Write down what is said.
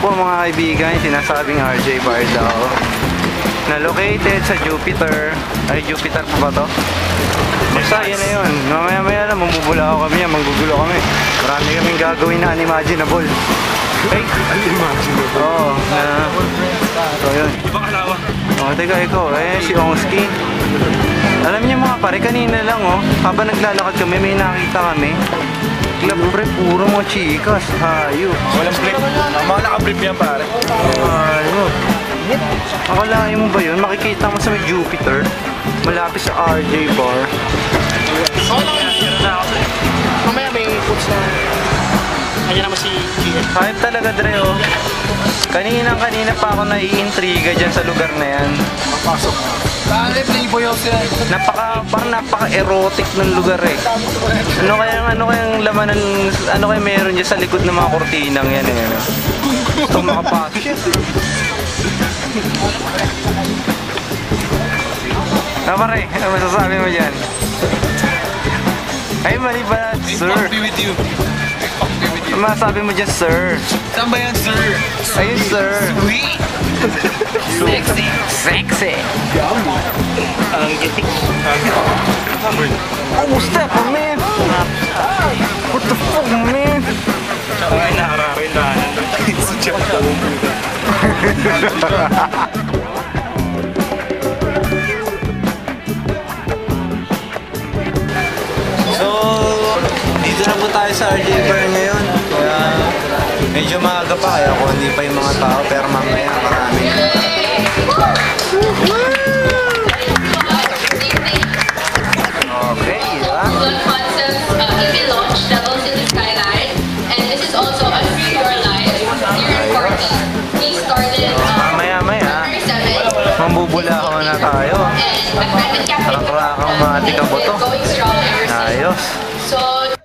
po mga kaibigan, sinasabing RJ Bar daw. Na located sa Jupiter. Ay, Jupiter pa ba to? Basta, yun na yun. Mamaya-maya lang, mamubula ako kami yan, manggugulo kami. Marami kaming gagawin na unimaginable. Ay, Unimaginable. oo, na... So, yun. Ibang alawa. Oh, teka, ikaw, eh, si Ongski. Alam niyo mga pare, kanina lang, oh, habang naglalakad kami, may nakita kami. Club pre, puro mga chikas, hayop. Walang flip. Ang mga naka-flip yan pare. Hayop. Akalain mo ba yun? Makikita mo sa may Jupiter, malapit sa RJ Bar. Mamaya may foods na... Ayan naman si GL. Hayop talaga, Dre, oh. Kanina kanina pa ako naiintriga dyan sa lugar na yan. Papasok na. Pare, playboy ako sila. Napaka, parang napaka-erotic ng lugar eh. Ano kaya ano kayang laman ng ano kaya meron diyan sa likod ng mga kortinang yan eh. ano? Gusto makapasok. Ah, pare, ano masasabi mo dyan? Ay, mali ba, sir? Be with you. Be with you. Ano masasabi mo dyan, sir? Saan ba yan, sir? Ayun, sir. Sweet. Sexy. Sexy. Ang gitik. Oh, step, man. What the fuck, man? Ay, nakararin na. Si Jeff So, dito na po tayo sa RJ Bar ngayon. Medyo maaga pa kaya kung hindi pa yung mga tao, pero mamaya marami. Okay, diba? One concept has been launched, Devils in the Skyline, and this is also a free for life year party. We started Mamaya maya, November 7, mambubula ako na tayo. Parang wala kang matik ang boto. going strong ever since. Ayos. So